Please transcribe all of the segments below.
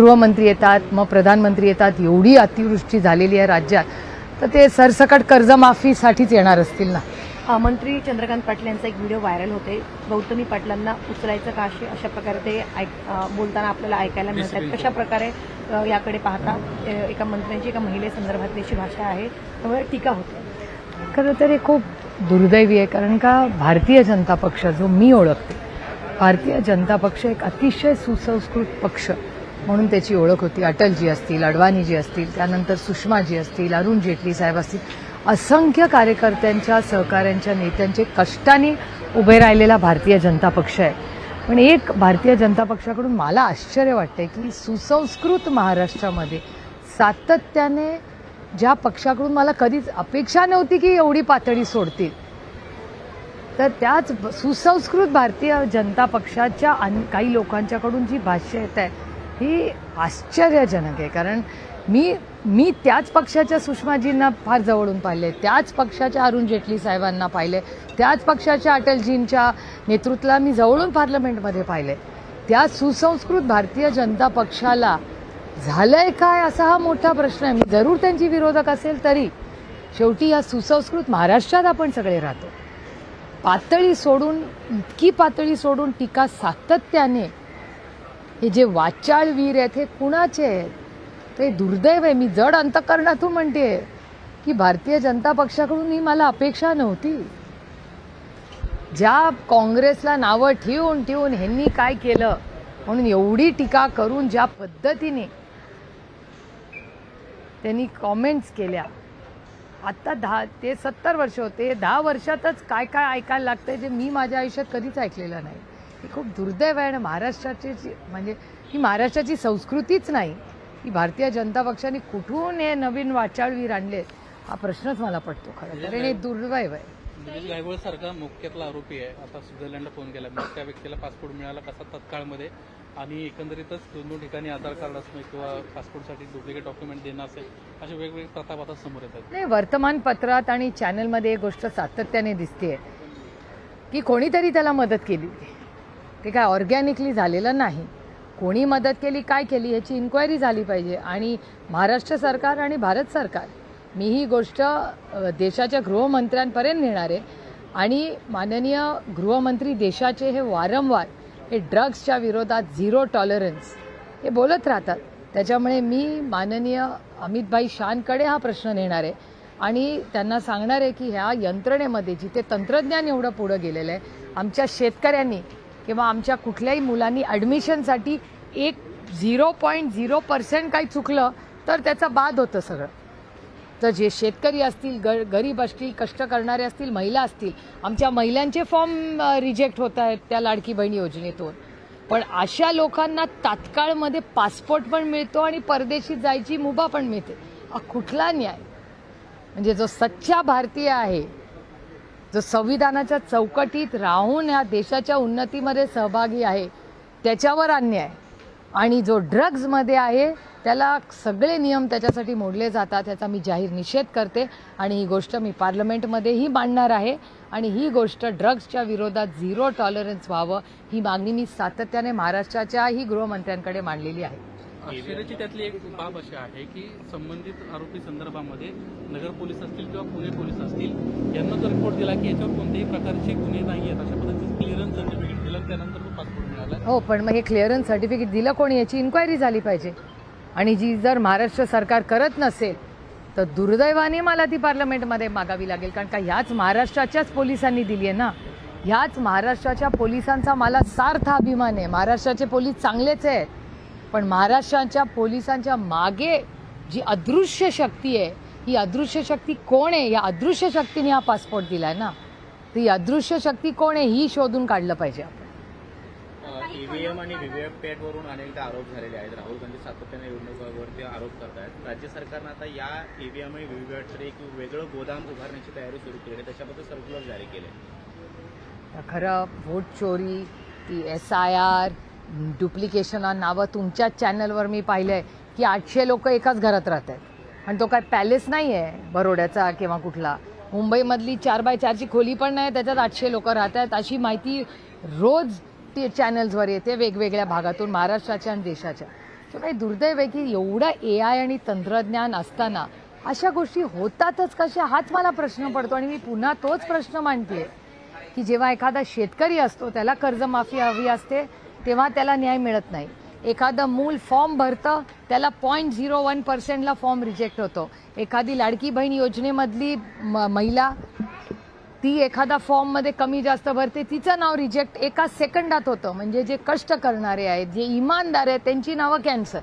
गृहमंत्री येतात मग प्रधानमंत्री येतात. एवढी अतिवृष्टी झालेली आहे राज्यात. तर ते सरसकट कर्जमाफीसाठीच येणार असतील ना? मंत्री चंद्रकांत पाटील यांचा एक व्हिडिओ व्हायरल होते गौतमी पाटलांना उचलायचं का अशी अशा प्रकारे ते बोलताना आपल्याला ऐकायला मिळत आहेत कशा प्रकारे याकडे पाहता एका मंत्र्यांची एका महिलेसंदर्भातली अशी भाषा आहे. त्यामुळे टीका होते. खरं तर हे खूप दुर्दैवी आहे कारण का भारतीय जनता पक्ष जो मी ओळखते भारतीय जनता पक्ष एक अतिशय सुसंस्कृत पक्ष. म्हणून त्याची ओळख होती. अटलजी असतील अडवाणीजी असतील त्यानंतर सुषमाजी असतील अरुण जेटली साहेब असतील. असंख्य कार्यकर्त्यांच्या सहकाऱ्यांच्या नेत्यांचे कष्टाने उभे राहिलेला भारतीय जनता पक्ष आहे. पण एक भारतीय जनता पक्षाकडून मला आश्चर्य वाटतंय की सुसंस्कृत महाराष्ट्रामध्ये सातत्याने ज्या पक्षाकडून मला कधीच अपेक्षा नव्हती की एवढी पातळी सोडतील तर त्याच सुसंस्कृत भारतीय जनता पक्षाच्या काही लोकांच्याकडून जी भाष्य येत आहे ही आश्चर्यजनक आहे. कारण मी मी त्याच पक्षाच्या सुषमाजींना फार जवळून पाहिले. त्याच पक्षाच्या अरुण जेटली साहेबांना पाहिले. त्याच पक्षाच्या अटलजींच्या नेतृत्वाला मी जवळून पार्लमेंटमध्ये पाहिले. त्या सुसंस्कृत भारतीय जनता पक्षाला झालंय काय असा हा मोठा प्रश्न आहे. मी जरूर त्यांची विरोधक असेल तरी शेवटी या सुसंस्कृत महाराष्ट्रात आपण सगळे राहतो. पातळी सोडून इतकी पातळी सोडून टीका सातत्याने हे जे वाचाळ वीर आहेत हे कुणाचे आहेत? ते दुर्दैव आहे. मी जड अंतकरणातून म्हणते की भारतीय जनता पक्षाकडून ही मला अपेक्षा नव्हती. ज्या काँग्रेसला नावं ठेवून ठेवून ह्यांनी काय केलं म्हणून एवढी टीका करून ज्या पद्धतीने त्यांनी कॉमेंट्स केल्या. आता दहा ते सत्तर वर्ष होते. दहा वर्षातच काय काय ऐकायला लागतंय जे मी माझ्या आयुष्यात कधीच ऐकलेलं नाही. हे खूप दुर्दैव आहे आणि महाराष्ट्राची जी- म्हणजे ही महाराष्ट्राची संस्कृतीच नाही. ही भारतीय जनता पक्षाने कुठून हे नवीन वाचाळवीर आणले? हा प्रश्नच मला पडतो खरं तर. आणि हे दुर्दैव आहे. निलेश गायवळ सारखा मुख्यातला आरोपी आहे. आता स्वित्झर्लंडला फोन केला. मग त्या व्यक्तीला पासपोर्ट मिळाला कसा तत्काळमध्ये? आणि एकंदरीतच दोन दोन ठिकाणी आधार कार्ड असणं किंवा पासपोर्टसाठी डुप्लिकेट डॉक्युमेंट देणं असेल असे वेगवेगळे प्रताप आता समोर येतात. नाही वर्तमानपत्रात आणि चॅनलमध्ये एक गोष्ट सातत्याने दिसते की कोणीतरी त्याला मदत केली ते काय ऑर्गॅनिकली झालेलं नाही. कोणी मदत केली काय केली याची इन्क्वायरी झाली पाहिजे. आणि महाराष्ट्र सरकार आणि भारत सरकार मी ही गोष्ट देशाच्या गृहमंत्र्यांपर्यंत नेणार आहे. आणि माननीय गृहमंत्री देशाचे हे वारंवार हे ड्रग्सच्या विरोधात झिरो टॉलरन्स हे बोलत राहतात. त्याच्यामुळे मी माननीय अमितभाई शानकडे हा प्रश्न नेणार आहे. आणि त्यांना सांगणार आहे की ह्या यंत्रणेमध्ये जिथे तंत्रज्ञान एवढं पुढं गेलेलं आहे आमच्या शेतकऱ्यांनी किंवा आमच्या कुठल्याही मुलांनी ॲडमिशनसाठी एक झिरो पॉईंट झिरो पर्सेंट काही चुकलं तर त्याचा बाद होतं सगळं. तर जे शेतकरी असतील ग गरीब असतील कष्ट करणारे असतील महिला असतील आमच्या महिलांचे फॉर्म रिजेक्ट होत आहेत त्या लाडकी बहीण योजनेतून. पण अशा लोकांना तात्काळमध्ये पासपोर्ट पण मिळतो आणि परदेशी जायची मुभा पण मिळते. हा कुठला न्याय? म्हणजे जो सच्चा भारतीय आहे जो संविधानाच्या चौकटीत राहून ह्या देशाच्या उन्नतीमध्ये सहभागी आहे त्याच्यावर अन्याय. आणि जो ड्रग्जमध्ये आहे त्याला सगळे नियम त्याच्यासाठी मोडले जातात याचा मी जाहीर निषेध करते. आणि ही गोष्ट मी पार्लमेंटमध्येही मांडणार आहे. आणि ही गोष्ट ड्रग्जच्या विरोधात झिरो टॉलरन्स व्हावं ही मागणी मी सातत्याने महाराष्ट्राच्याही गृहमंत्र्यांकडे मांडलेली आहे. आश्चर्याची त्यातली एक बाब अशी आहे की संबंधित आरोपी संदर्भामध्ये नगर पोलीस असतील किंवा पुणे पोलीस असतील यांना जर रिपोर्ट दिला की याच्यावर कोणत्याही प्रकारचे गुन्हे नाही आहेत अशा पद्धतीचं क्लिअरन्स सर्टिफिकेट दिलं त्यानंतर तो पासपोर्ट मिळाला. हो पण मग हे क्लिअरन्स सर्टिफिकेट दिलं कोणी याची इन्क्वायरी झाली पाहिजे? आणि जी जर महाराष्ट्र सरकार करत नसेल तर दुर्दैवाने मला ती पार्लमेंटमध्ये मागावी लागेल. कारण का ह्याच महाराष्ट्राच्याच पोलिसांनी दिली आहे ना? ह्याच महाराष्ट्राच्या पोलिसांचा मला सार्थ अभिमान आहे. महाराष्ट्राचे पोलीस चांगलेच आहेत. पण महाराष्ट्राच्या पोलिसांच्या मागे जी अदृश्य शक्ती आहे ही अदृश्य शक्ती कोण आहे? या अदृश्य शक्तीने हा पासपोर्ट दिलाय ना. तर ही अदृश्य शक्ती कोण आहे? ही शोधून काढलं पाहिजे आपण. ईव्हीएम आणि व्हीव्हीपॅट वरून अनेकदा आरोप झालेले आहेत. राहुल गांधी सातत्याने निवडणुकावरती आरोप करतायत. राज्य सरकारनं आता या ईव्हीएम आणि व्हीव्हीपॅटसाठी एक वेगळं गोदाम उभारण्याची तयारी सुरू केली आहे. त्याच्याबद्दल सर्क्युलर जारी केले खरं व्होट चोरी ती एस आय आर डुप्लिकेशन नावं तुमच्याच चॅनलवर मी पाहिलं आहे की आठशे लोक एकाच घरात राहत आहेत. आणि तो काय पॅलेस नाही आहे बरोड्याचा किंवा कुठला. मुंबईमधली चार बाय चारची खोली पण नाही त्याच्यात आठशे लोक राहत आहेत. अशी माहिती रोज ते चॅनल्सवर येते वेगवेगळ्या भागातून महाराष्ट्राच्या आणि देशाच्या. तो काही दुर्दैव आहे की एवढं ए आय आणि तंत्रज्ञान असताना अशा गोष्टी होतातच कशा हाच मला प्रश्न पडतो आणि मी पुन्हा तोच प्रश्न मांडते की जेव्हा एखादा शेतकरी असतो त्याला कर्जमाफी हवी असते तेव्हा त्याला न्याय मिळत नाही. एखादं मूल फॉर्म भरतं त्याला पॉईंट झिरो वन पर्सेंटला फॉर्म रिजेक्ट होतो. एखादी लाडकी बहीण योजनेमधली म- महिला ती एखादा फॉर्ममध्ये कमी जास्त भरते तिचं नाव रिजेक्ट एका सेकंदात होतं. म्हणजे जे कष्ट करणारे आहेत जे इमानदार आहेत त्यांची नावं कॅन्सर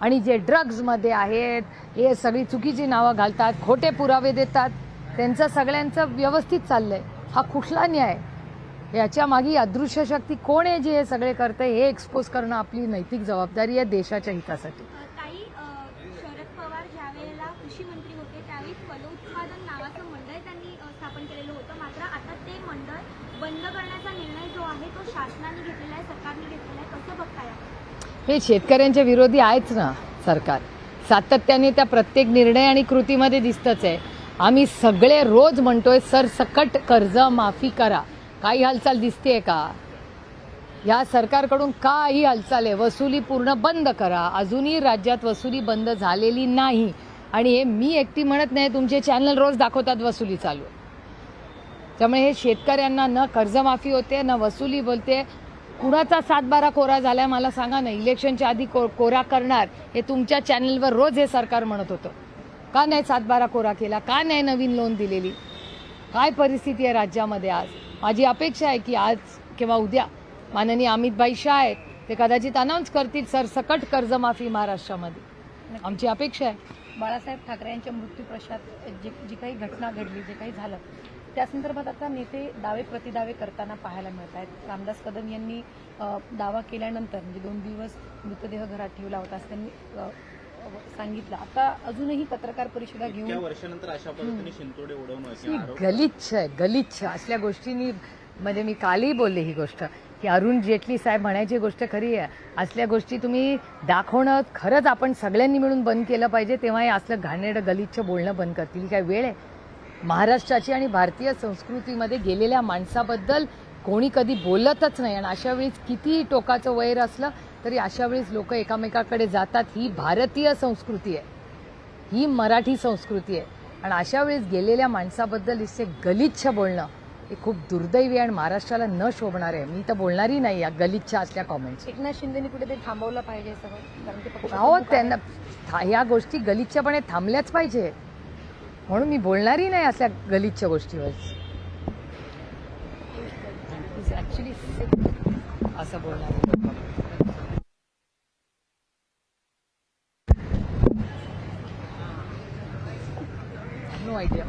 आणि जे ड्रग्जमध्ये आहेत हे सगळी चुकीची नावं घालतात खोटे पुरावे देतात त्यांचं सगळ्यांचं व्यवस्थित चाललं आहे हा कुठला न्याय? याच्या मागे अदृश्य शक्ती कोण आहे जे हे सगळे करते हे एक्सपोज करणं आपली नैतिक जबाबदारी आहे देशाच्या हितासाठी? हे शेतकऱ्यांच्या विरोधी आहेच ना सरकार. सातत्याने त्या प्रत्येक निर्णय आणि कृतीमध्ये दिसतच आहे. आम्ही सगळे रोज म्हणतोय सरसकट कर्ज माफी करा. काही हालचाल दिसतेय का? या सरकारकडून काही हालचाल आहे. वसुली पूर्ण बंद करा. अजूनही राज्यात वसुली बंद झालेली नाही. आणि हे मी एकटी म्हणत नाही तुमचे चॅनल रोज दाखवतात वसुली चालू. त्यामुळे हे शेतकऱ्यांना न कर्जमाफी होते न वसुली बोलते. कुणाचा सातबारा कोरा झाला मला सांगा ना. इलेक्शनच्या आधी को- कोरा करणार हे तुमच्या चॅनलवर रोज हे सरकार म्हणत होतं. का नाही सातबारा कोरा केला? का नाही नवीन लोन दिलेली? काय परिस्थिती आहे राज्यामध्ये आज? माझी अपेक्षा आहे की आज किंवा उद्या माननीय अमितभाई शाह आहेत ते कदाचित अनाऊन्स करतील सरसकट कर्जमाफी महाराष्ट्रामध्ये. आमची अपेक्षा आहे. बाळासाहेब ठाकरे यांच्या मृत्यू पश्चात जी जी काही घटना घडली जे काही झालं त्या संदर्भात आता नेते दावे प्रतिदावे करताना पाहायला मिळत आहेत. रामदास कदम यांनी दावा केल्यानंतर म्हणजे दोन दिवस मृतदेह घरात ठेवला होता असं त्यांनी सांगितलं. आता अजूनही पत्रकार परिषदा घेऊन वर्षानंतर अशा पद्धतीने शिंतोडे उडवणं गलिच्छ आहे गलिच्छ. असल्या गोष्टींनी म्हणजे मी कालही बोलले ही गोष्ट की अरुण जेटली साहेब म्हणायची गोष्ट खरी आहे. असल्या गोष्टी तुम्ही दाखवणं खरंच आपण सगळ्यांनी मिळून बंद केलं पाहिजे तेव्हा हे असलं घाणेरडं गलिच्छ बोलणं बंद करतील. काय वेळ आहे? महाराष्ट्राची आणि भारतीय संस्कृतीमध्ये गेलेल्या माणसाबद्दल कोणी कधी बोलतच नाही. आणि अशा वेळेस कितीही टोकाचं वैर असलं तरी अशा वेळेस लोक एकामेकाकडे जातात. ही भारतीय संस्कृती आहे. ही मराठी संस्कृती आहे. आणि अशा वेळेस गेलेल्या माणसाबद्दल इथे गलिच्छ बोलणं हे खूप दुर्दैवी आणि महाराष्ट्राला न शोभणार आहे. मी तर बोलणारी नाही या गलिच्छ असल्या कॉमेंट्स एकनाथ शिंदेनी कुठेतरी थांबवलं पाहिजे हे सगळं हो त्यांना था- ह्या गोष्टी गलिच्छपणे थांबल्याच पाहिजे. म्हणून मी बोलणारी नाही असल्या गलिच्छ गोष्टीवर. असं बोलणार नो आयडिया